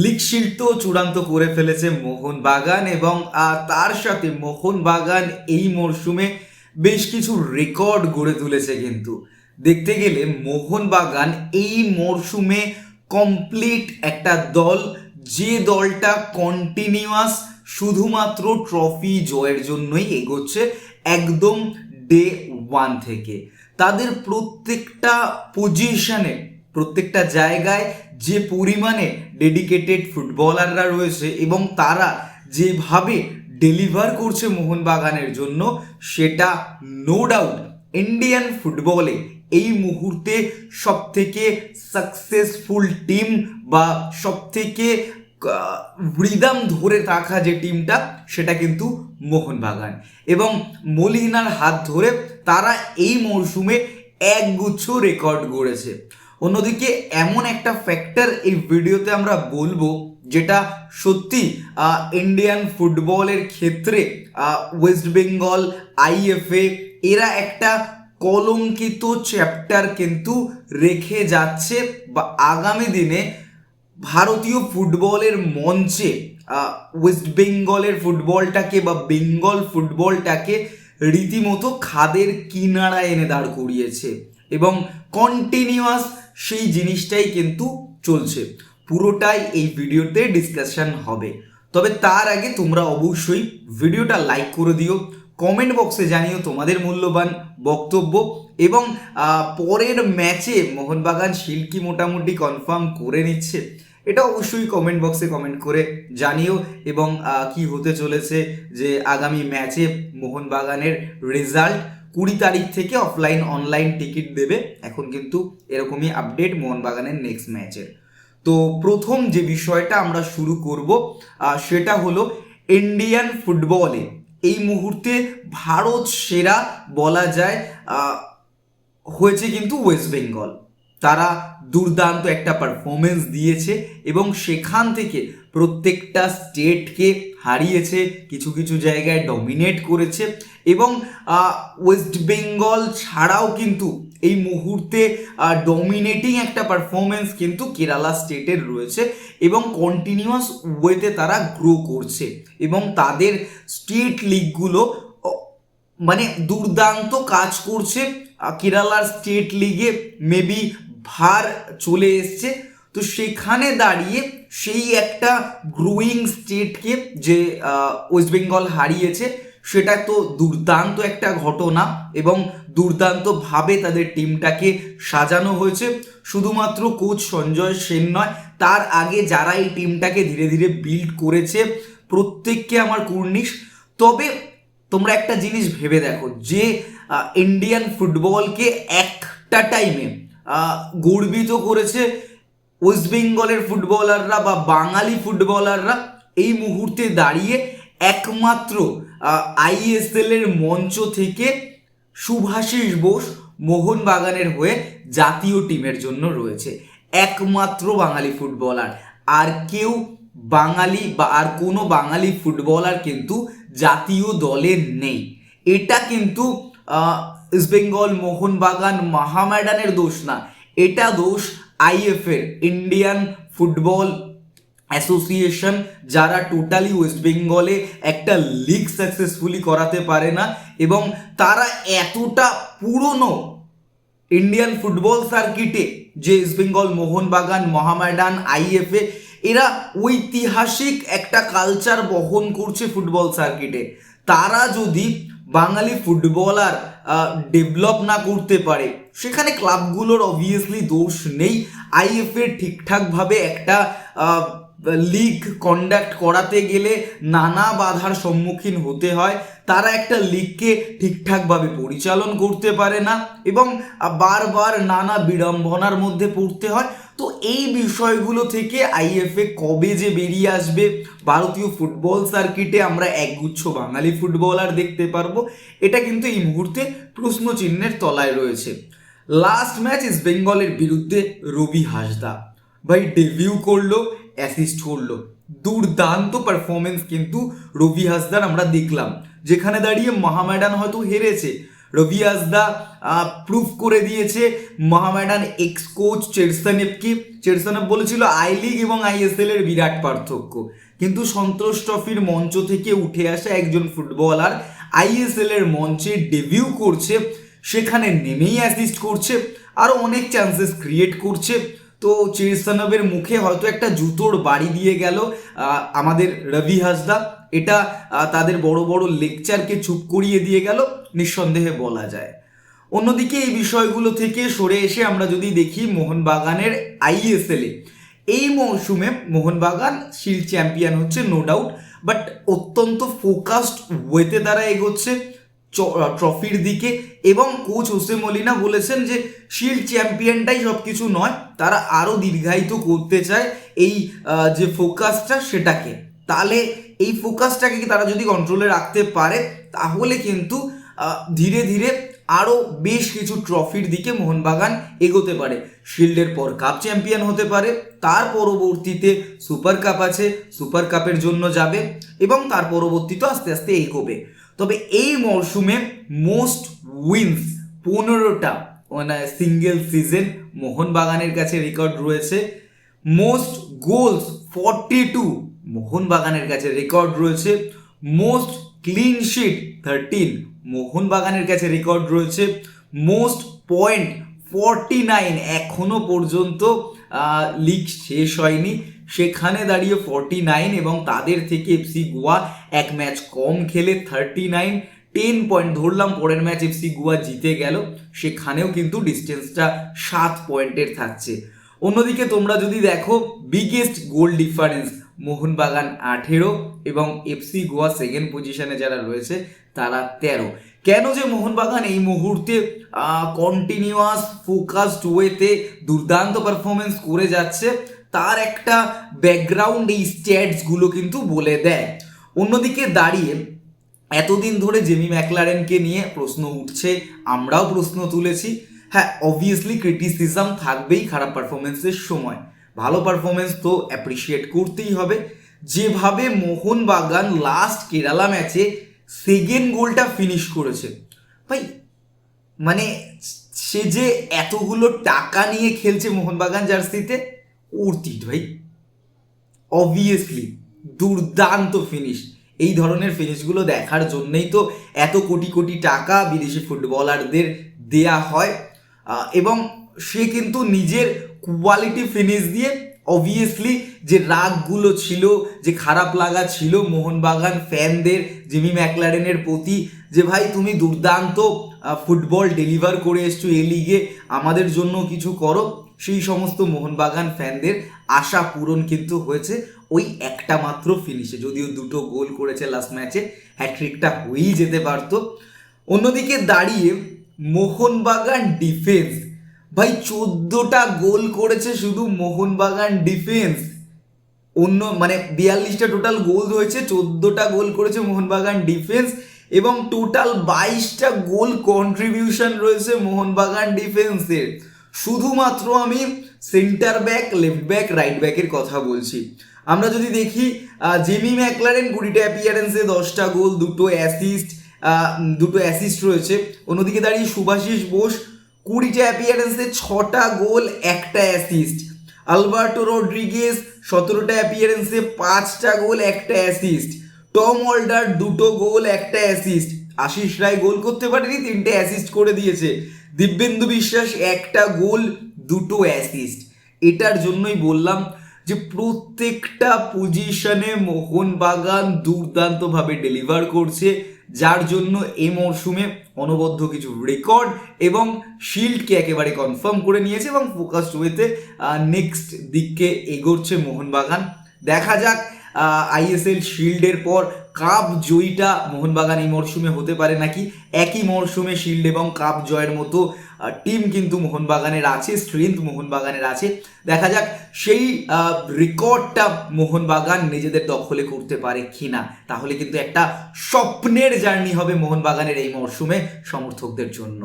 League shield তো চূড়ান্ত করে ফেলেছে মোহনবাগান এবং তার সাথে মোহনবাগান এই মরশুমে বেশ কিছু রেকর্ড গড়ে তুলেছে কিন্তু। দেখতে গেলে মোহনবাগান এই মরশুমে কমপ্লিট একটা দল, যে দলটা কন্টিনিউয়াস শুধুমাত্র ট্রফি জয়ের জন্যই এগোচ্ছে একদম ডে ওয়ান থেকে। তাদের প্রত্যেকটা পজিশনে, প্রত্যেকটা জায়গায় যে পরিমাণে ডেডিকেটেড ফুটবলাররা রয়েছে এবং তারা যেভাবে ডেলিভার করছে মোহনবাগানের জন্য, সেটা নো ডাউট ইন্ডিয়ান ফুটবলে এই মুহূর্তে সব থেকে সাকসেসফুল টিম বা সব থেকে রিদাম ধরে রাখা যে টিমটা সেটা কিন্তু মোহনবাগান। এবং মলিনার হাত ধরে তারা এই মরশুমে একগুচ্ছ রেকর্ড গড়েছে। অন্যদিকে এমন একটা ফ্যাক্টর এই ভিডিওতে আমরা বলব, যেটা সত্যি ইন্ডিয়ান ফুটবলের ক্ষেত্রে ওয়েস্ট বেঙ্গল আইএফএ এরা একটা কলঙ্কিত চ্যাপ্টার কিন্তু রেখে যাচ্ছে বা আগামী দিনে ভারতীয় ফুটবলের মঞ্চে ওয়েস্ট বেঙ্গলের ফুটবলটাকে বা বেঙ্গল ফুটবলটাকে রীতিমতো খাদের কিনারা এনে দাঁড় করিয়েছে এবং কন্টিনিউয়াস সেই জিনিসটাই কিন্তু চলছে। পুরোটাই এই ভিডিওতে ডিসকাশন হবে। তবে তার আগে তোমরা অবশ্যই ভিডিওটা লাইক করে দিও কমেন্ট বক্সে জানিও তোমাদের মূল্যবান বক্তব্য এবং পরের ম্যাচে মোহনবাগান শিল্কি মোটামুটি কনফার্ম করে নিচ্ছে। এটা অবশ্যই কমেন্ট বক্সে কমেন্ট করে জানিও এবং কি হতে চলেছে যে আগামী ম্যাচে মোহনবাগানের রেজাল্ট কুড়ি তারিখ থেকে অফলাইন অনলাইন টিকিট দেবে। এখন কিন্তু এরকমই আপডেট মোহনবাগানের নেক্সট ম্যাচের তো প্রথম যে বিষয়টা আমরা শুরু করব সেটা হলো ইন্ডিয়ান ফুটবলে এই মুহূর্তে ভারত সেরা বলা যায় হয়েছে কিন্তু ওয়েস্ট বেঙ্গল তারা দুর্দান্ত একটা পারফরমেন্স দিয়েছে এবং সেখান থেকে প্রত্যেকটা স্টেটকে হারিয়েছে, কিছু কিছু জায়গায় ডমিনেট করেছে এবং ওয়েস্ট বেঙ্গল ছাড়াও কিন্তু এই মুহূর্তে ডমিনেটিং একটা পারফরমেন্স কিন্তু কেরালা স্টেটের রয়েছে এবং কন্টিনিউয়াস ওয়েতে তারা গ্রো করছে এবং তাদের স্টেট লিগগুলো মানে দুর্দান্ত কাজ করছে। কেরালার স্টেট লিগে মেবি ভার চলে এসছে। তো সেখানে দাঁড়িয়ে সেই একটা গ্রোয়িং স্টেটকে যে ওয়েস্ট বেঙ্গল হারিয়েছে, সেটা তো দুর্দান্ত একটা ঘটনা এবং দুর্দান্তভাবে তাদের টিমটাকে সাজানো হয়েছে। শুধুমাত্র কোচ সঞ্জয় সেন নয়, তার আগে যারা এই টিমটাকে ধীরে ধীরে বিল্ড করেছে, প্রত্যেককে আমার কুর্নিশ। তবে তোমরা একটা জিনিস ভেবে দেখো যে ইন্ডিয়ান ফুটবলকে একটা টাইমে গর্বিত করেছে ওয়েস্ট বেঙ্গলের ফুটবলাররা বা বাঙালি ফুটবলাররা এই মুহূর্তে দাঁড়িয়ে একমাত্র আইএসএল এর মঞ্চ থেকে সুভাষিস বোস মোহনবাগানের হয়ে জাতীয় টিমের জন্য রয়েছে। একমাত্র বাঙালি ফুটবলার আর কেউ বাঙালি বা আর কোনো বাঙালি ফুটবলার কিন্তু জাতীয় দলে নেই। এটা কিন্তু আহ, ইস্ট বেঙ্গল মোহনবাগান মহামেডানের দোষ না। এটা দোষ আইএফএর ইন্ডিয়ান ফুটবল অ্যাসোসিয়েশন যারা টোটালি ওয়েস্ট বেঙ্গলে একটা লিগ সাকসেসফুলি করাতে পারে না এবং তারা এতটা পুরনো ইন্ডিয়ান ফুটবল সার্কিটে যে ইস্ট বেঙ্গল মোহনবাগান মহামেডান আইএফএ এরা ঐতিহাসিক একটা কালচার বহন করছে ফুটবল সার্কিটে তারা যদি বাঙালি ফুটবলার ডেভেলপ না করতে পারে। সেখানে ক্লাবগুলোর অবভিয়াসলি দোষ নেই। আইএফএ ঠিকঠাকভাবে একটা লিগ কন্ডাক্ট করাতে গেলে নানা বাধার সম্মুখীন হতে হয়। তারা একটা লিগকে ঠিকঠাকভাবে পরিচালন করতে পারে না এবং বারবার নানা বিড়ম্বনার মধ্যে পড়তে হয়। তো এই বিষয়গুলো থেকে আইএফএ কবে যে বেরিয়ে আসবে, ভারতীয় ফুটবল সার্কিটে আমরা একগুচ্ছ বাঙালি ফুটবলার দেখতে পারব। এটা কিন্তু এই মুহূর্তে প্রশ্নচিহ্নের তলায় রয়েছে। লাস্ট ম্যাচ ইস্ট বেঙ্গলের বিরুদ্ধে রবি হাসদা। ভাই ডেবিউ করল অ্যাসিস্ট করল। দুর্দান্ত পারফরমেন্স কিন্তু রবি হাসদার আমরা দেখলাম। যেখানে দাঁড়িয়ে মহামেডান হয়তো হেরেছে রবি হাসদা প্রুফ করে দিয়েছে মহামেডান এক্স কোচ চেরসানেবকে। চেরসানেব বলেছিল আই লিগ এবং আইএসএল এর বিরাট পার্থক্য। কিন্তু সন্তোষ ট্রফির মঞ্চ থেকে উঠে আসা একজন ফুটবলার আইএসএল এর মঞ্চে ডেবিউ করছে, সেখানে নেমেই অ্যাসিস্ট করছে, আরও অনেক চান্সেস ক্রিয়েট করছে। তো চিরস্তানবের মুখে হয়তো একটা জুতোর বাড়ি দিয়ে গেল আমাদের রবি হাসদা এটা তাদের বড় বড় লেকচারকে চুপ করিয়ে দিয়ে গেল, নিঃসন্দেহে বলা যায়। অন্যদিকে এই বিষয়গুলো থেকে সরে এসে আমরা যদি দেখি মোহনবাগানের আইএসএলে এই মৌসুমে মোহনবাগান শিল্ড চ্যাম্পিয়ন হচ্ছে নো ডাউট বাট অত্যন্ত ফোকাসড ওয়েতে তারা এগোচ্ছে ট্রফির দিকে, এবং কোচ হোসে মলিনা বলেছেন যে, শিল্ড চ্যাম্পিয়নটাই সব কিছু নয়, তারা আরও দীর্ঘায়িত করতে চায় এই যে ফোকাসটা সেটাকে। তাহলে এই ফোকাসটাকে কি তারা যদি কন্ট্রোলে রাখতে পারে, তাহলে কিন্তু ধীরে ধীরে আরও বেশ কিছু ট্রফির দিকে মোহনবাগান এগোতে পারে। শিল্ডের পর কাপ চ্যাম্পিয়ন হতে পারে, তার পরবর্তীতে সুপার কাপ আছে সুপার কাপের জন্য যাবে এবং তার পরবর্তীতে আস্তে আস্তে এগোবে। তবে এই মরশুমে মোস্ট উইন্স পনেরোটা মানে সিঙ্গেল সিজন মোহনবাগানের কাছে রেকর্ড রয়েছে। মোস্ট গোলস ফর্টি টু মোহনবাগানের কাছে রেকর্ড রয়েছে। মোস্ট ক্লিন শিট থার্টিন মোহনবাগানের কাছে রেকর্ড রয়েছে। মোস্ট পয়েন্ট ফর্টি নাইন এখনও পর্যন্ত লিগ শেষ হয়নি। সেখানে দাঁড়িয়ে ফর্টি নাইন এবং তাদের থেকে এফসি গোয়া এক ম্যাচ কম খেলে থার্টি নাইন টেন পয়েন্ট ধরলাম, পরের ম্যাচ এফসি গোয়া জিতে গেল। সেখানেও কিন্তু ডিস্টেন্সটা সাত পয়েন্টের থাকছে। অন্যদিকে তোমরা যদি দেখো বিগেস্ট গোল ডিফারেন্স মোহনবাগান আঠেরো এবং এফসি গোয়া সেকেন্ড পজিশনে যারা রয়েছে, তারা তেরো। কেন যে মোহনবাগান এই মুহূর্তে কন্টিনিউয়াস ফোকাসড ওয়েতে দুর্দান্ত পারফরমেন্স করে যাচ্ছে, তার একটা ব্যাকগ্রাউন্ড এই স্ট্যাটসগুলো কিন্তু বলে দেয়। অন্যদিকে দাঁড়িয়ে এতদিন ধরে জেমি ম্যাকলারেনকে নিয়ে প্রশ্ন উঠছে, আমরাও প্রশ্ন তুলেছি। হ্যাঁ অবভিয়াসলি ক্রিটিসিজম থাকবেই খারাপ পারফরমেন্সের সময়। ভালো পারফরমেন্স তো অ্যাপ্রিসিয়েট করতেই হবে। যেভাবে মোহনবাগান লাস্ট কেরালা ম্যাচে সেকেন্ড গোলটা ফিনিশ করেছে। ভাই মানে সে যে এতগুলো টাকা নিয়ে খেলছে মোহনবাগান জার্সিতে উর্তিট ভাই। অবভিয়াসলি দুর্দান্ত ফিনিশ এই ধরনের ফিনিশগুলো দেখার জন্যই তো এত কোটি কোটি টাকা বিদেশি ফুটবলারদের দেয়া হয়। এবং সে কিন্তু নিজের কোয়ালিটি ফিনিশ দিয়ে অবভিয়াসলি যে রাগগুলো ছিল, যে খারাপ লাগা ছিল মোহনবাগান ফ্যানদের, জিমি ম্যাকলারেনের প্রতি, যে ভাই তুমি দুর্দান্ত ফুটবল ডেলিভার করে এসছো এ লিগে আমাদের জন্য কিছু করো। সেই সমস্ত মোহনবাগান ফ্যানদের আশা পূরণ কিন্তু হয়েছে ওই একটা মাত্র ফিনিশে যদিও দুটো গোল করেছে লাস্ট ম্যাচে হ্যাট্রিকটা হয়েই যেতে পারতো। অন্যদিকে দাঁড়িয়ে মোহনবাগান ডিফেন্স ভাই, চোদ্দোটা গোল করেছে শুধু মোহনবাগান ডিফেন্স অন্য মানে বিয়াল্লিশটা টোটাল গোল হয়েছে চোদ্দোটা গোল করেছে মোহনবাগান ডিফেন্স এবং টোটাল বাইশটা গোল কন্ট্রিবিউশন রয়েছে মোহনবাগান ডিফেন্সের শুধুমাত্র আমি centre back left back right ব্যাকের কথা বলছি। আমরা যদি দেখি জেমি ম্যাকলারেন কুড়িটা অ্যাপিয়ারেন্সে দশটা গোল, দুটো অ্যাসিস্ট দুটো অ্যাসিস্ট রয়েছে। অন্যদিকে দাঁড়িয়ে সুভাষিস বোস কুড়িটা অ্যাপিয়ারেন্সে ছটা গোল, একটা অ্যাসিস্ট আলবার্টো রড্রিগেস সতেরোটা অ্যাপিয়ারেন্সে পাঁচটা গোল, একটা অ্যাসিস্ট টম ওল্ডার দুটো গোল, একটা অ্যাসিস্ট আশিস রায় গোল করতে পারেনি, তিনটে অ্যাসিস্ট করে দিয়েছে। দিব্যেন্দু বিশ্বাস একটা গোল, দুটো অ্যাসিস্ট এটার জন্যই বললাম যে প্রত্যেকটা পজিশনে মোহনবাগান দুর্দান্তভাবে ডেলিভার করছে। যার জন্য এই মরশুমে অনবদ্য কিছু রেকর্ড এবং শিল্ডকে একেবারে কনফার্ম করে নিয়েছে এবং ফোকাসড ওয়েতে নেক্সট দিককে এগোচ্ছে মোহনবাগান। দেখা যাক আইএসএল শিল্ডের পর কাপ জয়ীটা মোহনবাগান এই মরশুমে হতে পারে নাকি একই মরশুমে শিল্ড এবং কাপ জয়ের মতো টিম কিন্তু মোহনবাগানের আছে স্ট্রেন্থ মোহনবাগানের আছে। দেখা যাক সেই রেকর্ডটা মোহনবাগান নিজেদের দখলে করতে পারে কিনা। তাহলে কিন্তু একটা স্বপ্নের জার্নি হবে মোহনবাগানের এই মরশুমে সমর্থকদের জন্য।